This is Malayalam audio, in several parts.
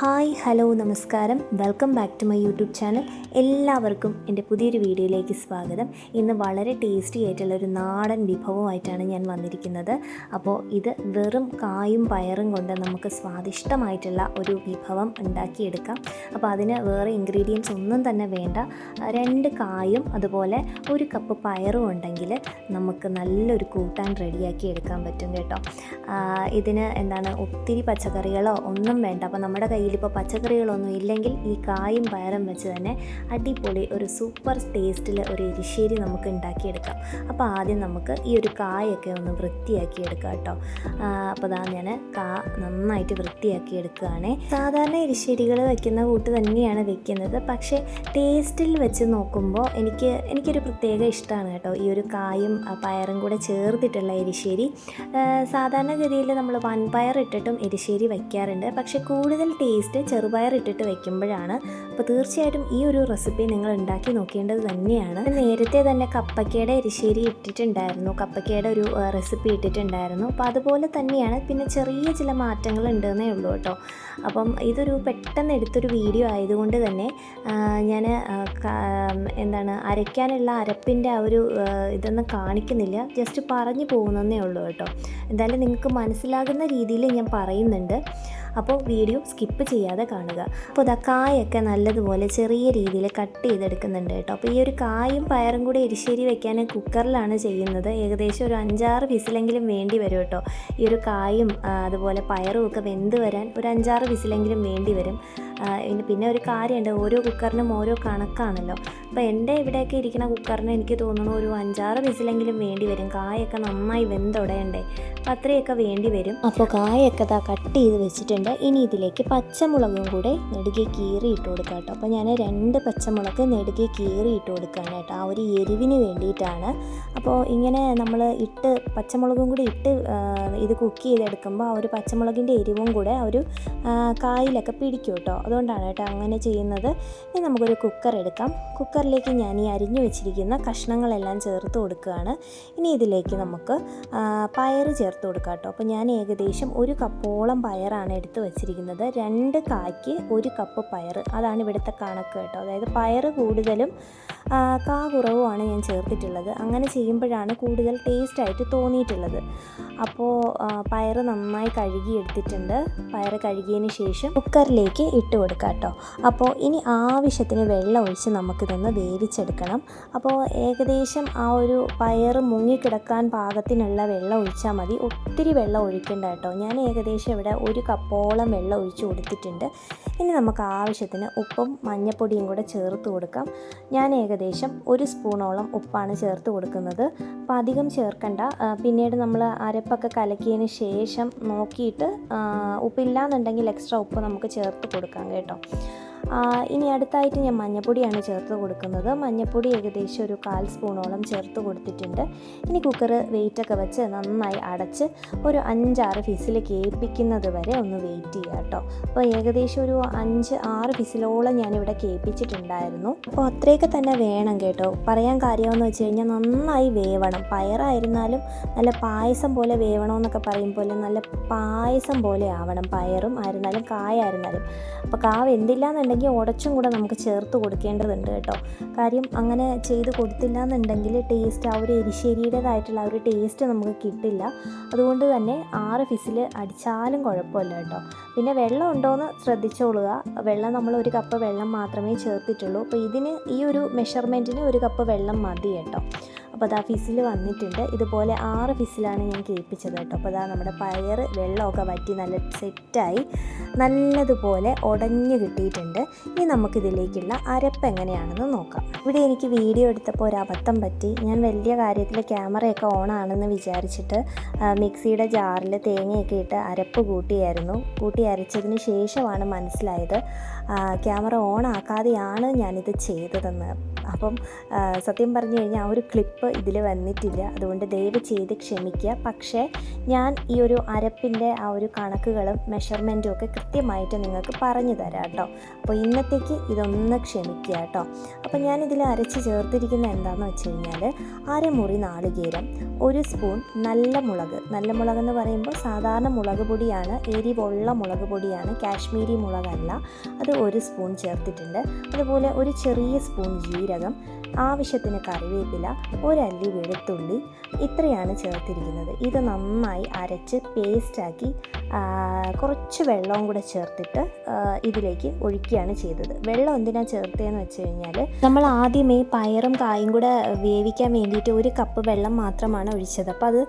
ഹായ് ഹലോ നമസ്കാരം. Welcome back to my YouTube channel. എല്ലാവർക്കും എന്റെ പുതിയൊരു വീഡിയോയിലേക്ക് സ്വാഗതം. ഇന്ന് വളരെ ടേസ്റ്റി ആയിട്ടുള്ള ഒരു നാടൻ വിഭവമായിട്ടാണ് ഞാൻ വന്നിരിക്കുന്നത്. അപ്പോൾ ഇത് വെറും കായും പയറും കൊണ്ട് നമുക്ക് സ്വാദിഷ്ടമായിട്ടുള്ള ഒരു വിഭവം ഉണ്ടാക്കിയെടുക്കാം. അപ്പോൾ അതിന് വേറെ ഇൻഗ്രീഡിയൻസ് ഒന്നും തന്നെ വേണ്ട. രണ്ട് കായും അതുപോലെ ഒരു കപ്പ് പയറും ഉണ്ടെങ്കിൽ നമുക്ക് നല്ലൊരു കൂട്ടാൻ റെഡിയാക്കി എടുക്കാൻ പറ്റും കേട്ടോ. ഇതിന് എന്താണ് ഒത്തിരി പച്ചക്കറികളോ ഒന്നും വേണ്ട. അപ്പോൾ നമ്മുടെ കയ്യിലിപ്പോൾ പച്ചക്കറികളൊന്നും ഇല്ലെങ്കിൽ ഈ കായും പയറും വെച്ച് തന്നെ അടിപൊളി ഒരു സൂപ്പർ ടേസ്റ്റിൽ ഒരു എരിശ്ശേരി നമുക്ക് ഉണ്ടാക്കിയെടുക്കാം. അപ്പോൾ ആദ്യം നമുക്ക് ഈ ഒരു കായൊക്കെ ഒന്ന് വൃത്തിയാക്കി എടുക്കാം കേട്ടോ അപ്പോൾ അതാ ഞാൻ കാ നന്നായിട്ട് വൃത്തിയാക്കി എടുക്കുകയാണേ സാധാരണ എരിശ്ശേരികൾ വെക്കുന്ന കൂട്ട് തന്നെയാണ് വെക്കുന്നത്. പക്ഷേ ടേസ്റ്റിൽ വെച്ച് നോക്കുമ്പോൾ എനിക്ക് എനിക്കൊരു പ്രത്യേക ഇഷ്ടമാണ് കേട്ടോ ഈ ഒരു കായും പയറും കൂടെ ചേർത്തിട്ടുള്ള എരിശ്ശേരി. സാധാരണ സാധാരണഗതിയിൽ നമ്മൾ വൻപയർ ഇട്ടിട്ടും എരിശ്ശേരി വയ്ക്കാറുണ്ട്. പക്ഷേ കൂടുതൽ ടേസ്റ്റ് ചെറുപയർ ഇട്ടിട്ട് വെക്കുമ്പോഴാണ്. അപ്പോൾ തീർച്ചയായിട്ടും ഈ ഒരു റെസിപ്പി നിങ്ങൾ ഉണ്ടാക്കി നോക്കേണ്ടത് തന്നെയാണ്. നേരത്തെ തന്നെ കപ്പക്കയുടെ എരിശ്ശേരി ഇട്ടിട്ടുണ്ടായിരുന്നു. കപ്പക്കയുടെ ഒരു റെസിപ്പി ഇട്ടിട്ടുണ്ടായിരുന്നു. അപ്പോൾ അതുപോലെ തന്നെയാണ്. പിന്നെ ചെറിയ ചില മാറ്റങ്ങൾ ഉണ്ടെന്നേ ഉള്ളൂ കേട്ടോ. അപ്പം ഇതൊരു പെട്ടെന്ന് എടുത്തൊരു വീഡിയോ ആയതുകൊണ്ട് തന്നെ ഞാൻ എന്താണ് അരയ്ക്കാനുള്ള അരപ്പിന്റെ ആ ഒരു ഇതൊന്നും കാണിക്കുന്നില്ല. ജസ്റ്റ് പറഞ്ഞു പോകുന്നതേ ഉള്ളൂ കേട്ടോ. എന്തായാലും നിങ്ങൾക്ക് മനസ്സിലാകുന്ന രീതിയിൽ ഞാൻ പറയുന്നുണ്ട്. അപ്പോൾ വീഡിയോ സ്കിപ്പ് ചെയ്യാതെ കാണുക. അപ്പോൾ ഇതാ കായൊക്കെ നല്ലതുപോലെ ചെറിയ രീതിയിൽ കട്ട് ചെയ്തെടുക്കുന്നുണ്ട് കേട്ടോ. അപ്പോൾ ഈ ഒരു കായും പയറും കൂടി എരിശ്ശേരി വെക്കാൻ കുക്കറിലാണ് ചെയ്യുന്നത്. ഏകദേശം ഒരു അഞ്ചാറ് വിസിലെങ്കിലും വേണ്ടി വരും കേട്ടോ. ഈ ഒരു കായും അതുപോലെ പയറും ഒക്കെ വെന്ത് വരാൻ ഒരു അഞ്ചാറ് വിസിലെങ്കിലും വേണ്ടി വരും. പിന്നെ ഒരു കാര്യമുണ്ട്. ഓരോ കുക്കറിനും ഓരോ കണക്കാണല്ലോ. അപ്പോൾ എന്റെ ഇവിടെയൊക്കെ ഇരിക്കുന്ന കുക്കറിന് എനിക്ക് തോന്നുന്നു ഒരു അഞ്ചാറ് വിസിലെങ്കിലും വേണ്ടി വരും. കായൊക്കെ നന്നായി വെന്തുടയണ്ടേ. അപ്പോൾ അത്രയൊക്കെ വേണ്ടി വരും. അപ്പോൾ കായൊക്കെ കട്ട് ചെയ്ത് വെച്ചിട്ടുണ്ട്. ഇനി ഇതിലേക്ക് പച്ചമുളകും കൂടെ നെടുകെ കീറി ഇട്ട് കൊടുക്കാം കേട്ടോ. അപ്പോൾ ഞാൻ രണ്ട് പച്ചമുളക് നെടുകെ കീറി ഇട്ട് കൊടുക്കുകയാണ് കേട്ടോ. ആ ഒരു എരിവിന് വേണ്ടിയിട്ടാണ്. അപ്പോൾ ഇങ്ങനെ നമ്മൾ ഇട്ട് പച്ചമുളകും കൂടി ഇട്ട് ഇത് കുക്ക് ചെയ്തെടുക്കുമ്പോൾ ആ ഒരു പച്ചമുളകിന്റെ എരിവും കൂടെ ആ ഒരു കായിലൊക്കെ പിടിക്കും കേട്ടോ. അതുകൊണ്ടാണ് കേട്ടോ അങ്ങനെ ചെയ്യുന്നത്. ഇനി നമുക്കൊരു കുക്കർ എടുക്കാം. കുക്കറിലേക്ക് ഞാൻ ഈ അരിഞ്ഞു വെച്ചിരിക്കുന്ന കഷ്ണങ്ങളെല്ലാം ചേർത്ത് കൊടുക്കുകയാണ്. ഇനി ഇതിലേക്ക് നമുക്ക് പയർ ചേർത്ത് കൊടുക്കാം കേട്ടോ. അപ്പോൾ ഞാൻ ഏകദേശം ഒരു കപ്പോളം പയറാണ് എടുത്ത് വെച്ചിരിക്കുന്നത് രണ്ട് കായ്ക്ക് ഒരു കപ്പ് പയർ അതാണ് ഇവിടുത്തെ കണക്ക് കേട്ടോ. അതായത് പയർ കൂടുതലും കാ കുറവുമാണ് ഞാൻ ചേർത്തിട്ടുള്ളത്. അങ്ങനെ ചെയ്യുമ്പോഴാണ് കൂടുതൽ ടേസ്റ്റ് ആയിട്ട് തോന്നിയിട്ടുള്ളത്. അപ്പോൾ പയർ നന്നായി കഴുകി എടുത്തിട്ടുണ്ട്. പയറ് കഴുകിയതിന് ശേഷം കുക്കറിലേക്ക് ഇട്ട് കൊടുക്കാം കേട്ടോ. അപ്പോൾ ഇനി ആവശ്യത്തിന് വെള്ളം ഒഴിച്ച് നമുക്കിതൊന്ന് വേവിച്ചെടുക്കണം. അപ്പോൾ ഏകദേശം ആ ഒരു പയറ് മുങ്ങിക്കിടക്കാൻ പാകത്തിനുള്ള വെള്ളം ഒഴിച്ചാൽ മതി. ഒത്തിരി വെള്ളം ഒഴിക്കേണ്ട കേട്ടോ. ഞാൻ ഏകദേശം ഇവിടെ ഒരു കപ്പോളം വെള്ളം ഒഴിച്ച് കൊടുത്തിട്ടുണ്ട്. ഇനി നമുക്ക് ആവശ്യത്തിന് ഉപ്പും മഞ്ഞപ്പൊടിയും കൂടെ ചേർത്ത് കൊടുക്കാം. ഞാൻ ഏകദേശം ഒരു സ്പൂണോളം ഉപ്പാണ് ചേർത്ത് കൊടുക്കുന്നത്. അപ്പോൾ അധികം ചേർക്കണ്ട. പിന്നീട് നമ്മൾ അരപ്പൊക്കെ കലക്കിയതിന് ശേഷം നോക്കിയിട്ട് ഉപ്പില്ലാന്നുണ്ടെങ്കിൽ എക്സ്ട്രാ ഉപ്പ് നമുക്ക് ചേർത്ത് കൊടുക്കാം കേട്ടോ. ഇനി അടുത്തായിട്ട് ഞാൻ മഞ്ഞപ്പൊടിയാണ് ചേർത്ത് കൊടുക്കുന്നത്. മഞ്ഞപ്പൊടി ഏകദേശം ഒരു കാൽ സ്പൂണോളം ചേർത്ത് കൊടുത്തിട്ടുണ്ട്. ഇനി കുക്കർ വെയിറ്റൊക്കെ വെച്ച് നന്നായി അടച്ച് ഒരു അഞ്ചാറ് ഫിസിൽ കേൾപ്പിക്കുന്നത് വരെ ഒന്ന് വെയിറ്റ് ചെയ്യുക കേട്ടോ. അപ്പോൾ ഏകദേശം ഒരു അഞ്ച് ആറ് ഫിസിലോളം ഞാനിവിടെ കേൾപ്പിച്ചിട്ടുണ്ടായിരുന്നു. അപ്പോൾ അത്രയൊക്കെ തന്നെ വേണം കേട്ടോ. പറയാൻ കാര്യമെന്ന് വെച്ച് കഴിഞ്ഞാൽ നന്നായി വേവണം. പയറായിരുന്നാലും നല്ല പായസം പോലെ വേവണമെന്നൊക്കെ പറയും പോലെ നല്ല പായസം പോലെ ആവണം. പയറും ആയിരുന്നാലും കായായിരുന്നാലും. അപ്പോൾ കാ വെന്തില്ല എന്നുണ്ടെങ്കിൽ ഉടച്ചും കൂടെ നമുക്ക് ചേർത്ത് കൊടുക്കേണ്ടതുണ്ട് കേട്ടോ. കാര്യം അങ്ങനെ ചെയ്ത് കൊടുത്തില്ല എന്നുണ്ടെങ്കിൽ ടേസ്റ്റ് ആ ഒരു എരിശ്ശേരിയുടേതായിട്ടുള്ള ആ ഒരു ടേസ്റ്റ് നമുക്ക് കിട്ടില്ല. അതുകൊണ്ട് തന്നെ ആറ് ഫിസിൽ അടിച്ചാലും കുഴപ്പമില്ല കേട്ടോ. പിന്നെ വെള്ളം ഉണ്ടോയെന്ന് ശ്രദ്ധിച്ചോളുക. വെള്ളം നമ്മൾ ഒരു കപ്പ് വെള്ളം മാത്രമേ ചേർത്തിട്ടുള്ളൂ. അപ്പോൾ ഇതിന് ഈ ഒരു മെഷർമെന്റിന് ഒരു കപ്പ് വെള്ളം മതി കേട്ടോ. അപ്പോൾ അതാ ഫിസിൽ വന്നിട്ടുണ്ട്. ഇതുപോലെ ആറ് ഫിസിലാണ് ഞാൻ കേൾപ്പിച്ചത് കേട്ടോ. അപ്പോൾ അതാ നമ്മുടെ പയർ വെള്ളമൊക്കെ വറ്റി നല്ല സെറ്റായി നല്ലതുപോലെ ഉടഞ്ഞു കിട്ടിയിട്ടുണ്ട്. ഇനി നമുക്കിതിലേക്കുള്ള അരപ്പ് എങ്ങനെയാണെന്ന് നോക്കാം. ഇവിടെ എനിക്ക് വീഡിയോ എടുത്തപ്പോൾ ഒരു അബദ്ധം പറ്റി. ഞാൻ വലിയ കാര്യത്തിൽ ക്യാമറയൊക്കെ ഓൺ ആണെന്ന് വിചാരിച്ചിട്ട് മിക്സിയുടെ ജാറിൽ തേങ്ങയൊക്കെ ഇട്ട് അരപ്പ് കൂട്ടിയായിരുന്നു. കൂട്ടി അരച്ചതിന് ശേഷമാണ് മനസ്സിലായത് ക്യാമറ ഓൺ ആക്കാതെയാണ് ഞാനിത് ചെയ്തതെന്ന്. അപ്പം സത്യം പറഞ്ഞു കഴിഞ്ഞാൽ ആ ഒരു ക്ലിപ്പ് ഇതിൽ വന്നിട്ടില്ല. അതുകൊണ്ട് ദയവ് ചെയ്ത് ക്ഷമിക്കുക പക്ഷേ ഞാൻ ഈ ഒരു അരപ്പിന്റെ ആ ഒരു കണക്കുകളും മെഷർമെന്റും ഒക്കെ കൃത്യമായിട്ട് നിങ്ങൾക്ക് പറഞ്ഞു തരാം കേട്ടോ. അപ്പോൾ ഇന്നത്തേക്ക് ഇതൊന്ന് ക്ഷമിക്കുക കേട്ടോ. അപ്പോൾ ഞാനിതിൽ അരച്ച് ചേർത്തിരിക്കുന്ന എന്താണെന്ന് വെച്ച് കഴിഞ്ഞാൽ അരമുറി നാളികേരം ഒരു സ്പൂൺ നല്ല മുളക്. നല്ല മുളക് എന്ന് പറയുമ്പോൾ സാധാരണ മുളക് പൊടിയാണ് എരിവുള്ള മുളക് പൊടിയാണ് കാശ്മീരി മുളകല്ല. അത് ഒരു സ്പൂൺ ചേർത്തിട്ടുണ്ട്. അതുപോലെ ഒരു ചെറിയ സ്പൂൺ ജീരകം ഘടകം ആവശ്യത്തിന് കറിവേപ്പില ഒരല്ലി വെളുത്തുള്ളി ഇത്രയാണ് ചേർത്തിരിക്കുന്നത്. ഇത് നന്നായി അരച്ച് പേസ്റ്റാക്കി കുറച്ച് വെള്ളവും കൂടെ ചേർത്തിട്ട് ഇതിലേക്ക് ഒഴിക്കുകയാണ് ചെയ്തത്. വെള്ളം എന്തിനാണ് ചേർത്തതെന്ന് വെച്ച് കഴിഞ്ഞാൽ നമ്മൾ ആദ്യമേ പയറും കായും കൂടെ വേവിക്കാൻ വേണ്ടിയിട്ട് ഒരു കപ്പ് വെള്ളം മാത്രമാണ് ഒഴിച്ചത്. അപ്പോൾ അത്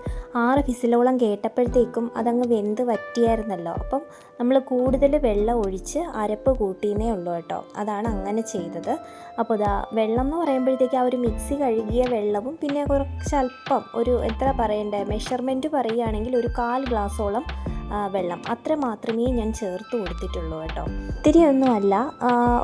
ആറ് ഫിസിലോളം കേട്ടപ്പോഴത്തേക്കും അതങ്ങ് വെന്ത് വറ്റിയായിരുന്നല്ലോ. അപ്പം നമ്മൾ കൂടുതൽ വെള്ളം ഒഴിച്ച് അരപ്പ് കൂട്ടിയേ ഉള്ളൂ കേട്ടോ. അതാണ് അങ്ങനെ ചെയ്തത്. അപ്പോൾ ഇതാ വെള്ളം എന്ന് പറയുമ്പോഴത്തേക്ക് ആ ഒരു മിക്സി കഴുകിയ വെള്ളവും പിന്നെ കുറച്ച് അല്പം ഒരു എത്ര പറയണ്ടേ മെഷർമെന്റ് പറയുകയാണെങ്കിൽ ഒരു കാൽ ഗ്ലാസോളം വെള്ളം. അത്ര മാത്രമേ ഞാൻ ചേർത്ത് കൊടുത്തിട്ടുള്ളൂ കേട്ടോ. ഒത്തിരി ഒന്നുമല്ല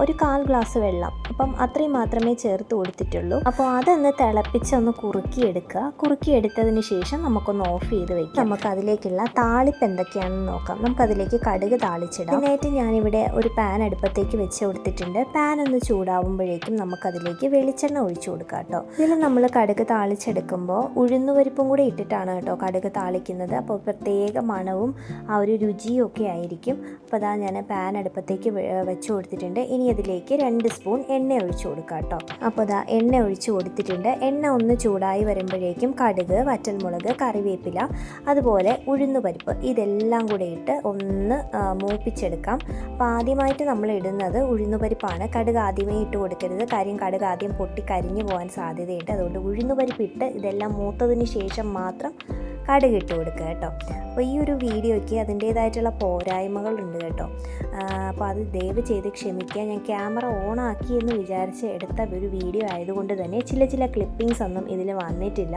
ഒരു കാൽ ഗ്ലാസ് വെള്ളം. അപ്പം അത്രയും മാത്രമേ ചേർത്ത് കൊടുത്തിട്ടുള്ളൂ. അപ്പോൾ അതൊന്ന് തിളപ്പിച്ചൊന്ന് കുറുക്കിയെടുക്കുക. കുറുക്കിയെടുത്തതിന് ശേഷം നമുക്കൊന്ന് ഓഫ് ചെയ്ത് വെക്കാം. നമുക്ക് അതിലേക്കുള്ള താളിപ്പ് എന്തൊക്കെയാണെന്ന് നോക്കാം. നമുക്കതിലേക്ക് കടുക് താളിച്ചിടാം. ഇതിനായിട്ട് ഞാനിവിടെ ഒരു പാൻ അടുപ്പത്തേക്ക് വെച്ച് കൊടുത്തിട്ടുണ്ട്. പാൻ ഒന്ന് ചൂടാവുമ്പോഴേക്കും നമുക്കതിലേക്ക് വെളിച്ചെണ്ണ ഒഴിച്ചു കൊടുക്കാം കേട്ടോ. ഇതിൽ നമ്മൾ കടുക് താളിച്ചെടുക്കുമ്പോൾ ഉഴുന്നുപരിപ്പും കൂടെ ഇട്ടിട്ടാണ് കേട്ടോ കടുക് താളിക്കുന്നത്. അപ്പോൾ പ്രത്യേക മണവും ആ ഒരു രുചിയൊക്കെ ആയിരിക്കും. അപ്പോൾ അതാ ഞാൻ പാൻ അടുപ്പത്തേക്ക് വെച്ച് കൊടുത്തിട്ടുണ്ട്. ഇനി അതിലേക്ക് രണ്ട് സ്പൂൺ എണ്ണ ഒഴിച്ച് കൊടുക്കാം കേട്ടോ. അപ്പോൾ അതാ എണ്ണ ഒഴിച്ച് കൊടുത്തിട്ടുണ്ട്. എണ്ണ ഒന്ന് ചൂടായി വരുമ്പോഴേക്കും കടുക് വറ്റൽമുളക് കറിവേപ്പില അതുപോലെ ഉഴുന്നുപരിപ്പ് ഇതെല്ലാം കൂടെ ഇട്ട് ഒന്ന് മൂപ്പിച്ചെടുക്കാം. അപ്പോൾ ആദ്യമായിട്ട് നമ്മൾ ഇടുന്നത് ഉഴുന്നുപരിപ്പാണ് കടുക് ആദ്യമേ ഇട്ട് കൊടുക്കരുത്. കാര്യം കടുക് ആദ്യം പൊട്ടി കരിഞ്ഞു പോകാൻ സാധ്യതയുണ്ട്. അതുകൊണ്ട് ഉഴുന്നുപരിപ്പ് ഇട്ട് ഇതെല്ലാം മൂത്തതിന് ശേഷം മാത്രം കടുക് ഇട്ട് കൊടുക്കുക കേട്ടോ. അപ്പോൾ ഈ ഒരു വീഡിയോയ്ക്ക് അതിന്റേതായിട്ടുള്ള പോരായ്മകളുണ്ട് കേട്ടോ. അപ്പോൾ അത് ദയവ് ചെയ്ത് ക്ഷമിക്കുക. ഞാൻ ക്യാമറ ഓൺ ആക്കി എന്ന് വിചാരിച്ച് എടുത്ത ഒരു വീഡിയോ ആയതുകൊണ്ട് തന്നെ ചില ചില ക്ലിപ്പിങ്സ് ഒന്നും ഇതിൽ വന്നിട്ടില്ല.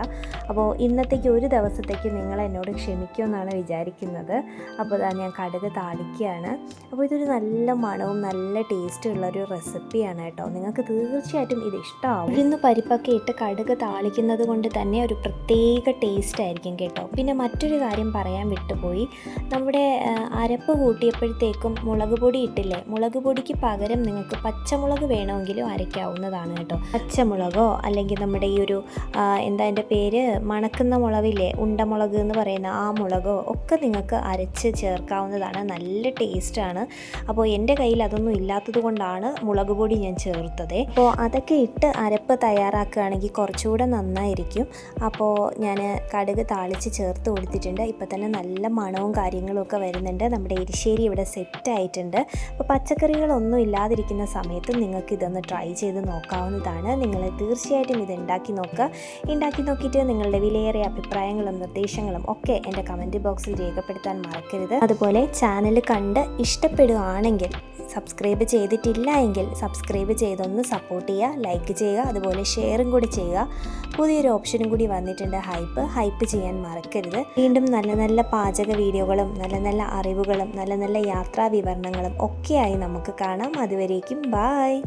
അപ്പോൾ ഇന്നത്തേക്ക് ഒരു ദിവസത്തേക്ക് നിങ്ങൾ എന്നോട് ക്ഷമിക്കുമെന്നാണ് വിചാരിക്കുന്നത്. അപ്പോൾ ഞാൻ കടുക് താളിക്കുകയാണ്. അപ്പോൾ ഇതൊരു നല്ല മണവും നല്ല ടേസ്റ്റും ഉള്ള ഒരു റെസിപ്പിയാണ് കേട്ടോ. നിങ്ങൾക്ക് തീർച്ചയായിട്ടും ഇത് ഇഷ്ടമാവും ഇന്ന് പരിപ്പൊക്കെ ഇട്ട് കടുക് താളിക്കുന്നത് കൊണ്ട് തന്നെ ഒരു പ്രത്യേക ടേസ്റ്റ് ആയിരിക്കും കേട്ടോ. പിന്നെ മറ്റൊരു കാര്യം പറയാൻ വിട്ടുപോയി. നമ്മുടെ അരപ്പ് കൂട്ടിയപ്പോഴത്തേക്കും മുളക് പൊടി ഇട്ടില്ലേ? മുളക് പൊടിക്ക് പകരം നിങ്ങൾക്ക് പച്ചമുളക് വേണമെങ്കിലും അരയ്ക്കാവുന്നതാണ് കേട്ടോ. പച്ചമുളകോ അല്ലെങ്കിൽ നമ്മുടെ ഈ ഒരു എന്താ എന്റെ പേര്? മണക്കുന്ന മുളകില്ലേ? ഉണ്ടമുളക് എന്ന് പറയുന്ന ആ മുളകോ ഒക്കെ നിങ്ങൾക്ക് അരച്ച് ചേർക്കാവുന്നതാണ്. നല്ല ടേസ്റ്റാണ്. അപ്പോൾ എന്റെ കയ്യിൽ അതൊന്നും ഇല്ലാത്തത് കൊണ്ടാണ് മുളക് പൊടി ഞാൻ ചേർത്തത്. അപ്പോൾ അതൊക്കെ ഇട്ട് അരപ്പ് തയ്യാറാക്കുകയാണെങ്കിൽ കുറച്ചുകൂടെ നന്നായിരിക്കും. അപ്പോൾ ഞാൻ കടുക് താളിച്ച് ചേർത്ത് കൊടുത്തിട്ടുണ്ട്. ഇപ്പോൾ തന്നെ നല്ല മണവും കാര്യങ്ങളും ഒക്കെ വരുന്നുണ്ട്. നമ്മുടെ എരിശ്ശേരി ഇവിടെ സെറ്റ് ആയിട്ടുണ്ട്. അപ്പോൾ പച്ചക്കറികളൊന്നും ഇല്ലാതിരിക്കുന്ന സമയത്തും നിങ്ങൾക്ക് ഇതൊന്ന് ട്രൈ ചെയ്ത് നോക്കാവുന്നതാണ്. നിങ്ങൾ തീർച്ചയായിട്ടും ഇത് ഉണ്ടാക്കി നോക്കുക ഉണ്ടാക്കി നോക്കിയിട്ട് നിങ്ങളുടെ വിലയേറിയ അഭിപ്രായങ്ങളും നിർദ്ദേശങ്ങളും ഒക്കെ എന്റെ കമന്റ് ബോക്സിൽ രേഖപ്പെടുത്താൻ മറക്കരുത്. അതുപോലെ ചാനൽ കണ്ട് ഇഷ്ടപ്പെടുകയാണെങ്കിൽ സബ്സ്ക്രൈബ് ചെയ്തിട്ടില്ല എങ്കിൽ സബ്സ്ക്രൈബ് ചെയ്തൊന്ന് സപ്പോർട്ട് ചെയ്യുക ലൈക്ക് ചെയ്യുക അതുപോലെ ഷെയറും കൂടി ചെയ്യുക. പുതിയൊരു ഓപ്ഷനും കൂടി വന്നിട്ടുണ്ട് ഹൈപ്പ് ഹൈപ്പ് ചെയ്യാൻ മറക്കരുത്. വീണ്ടും നല്ല നല്ല പാചക വീഡിയോകളും നല്ല നല്ല അറിവുകളും നല്ല നല്ല യാത്രാ വിവരണങ്ങളും ഒക്കെയായി നമുക്ക് കാണാം. അതുവരേക്കും ബായ്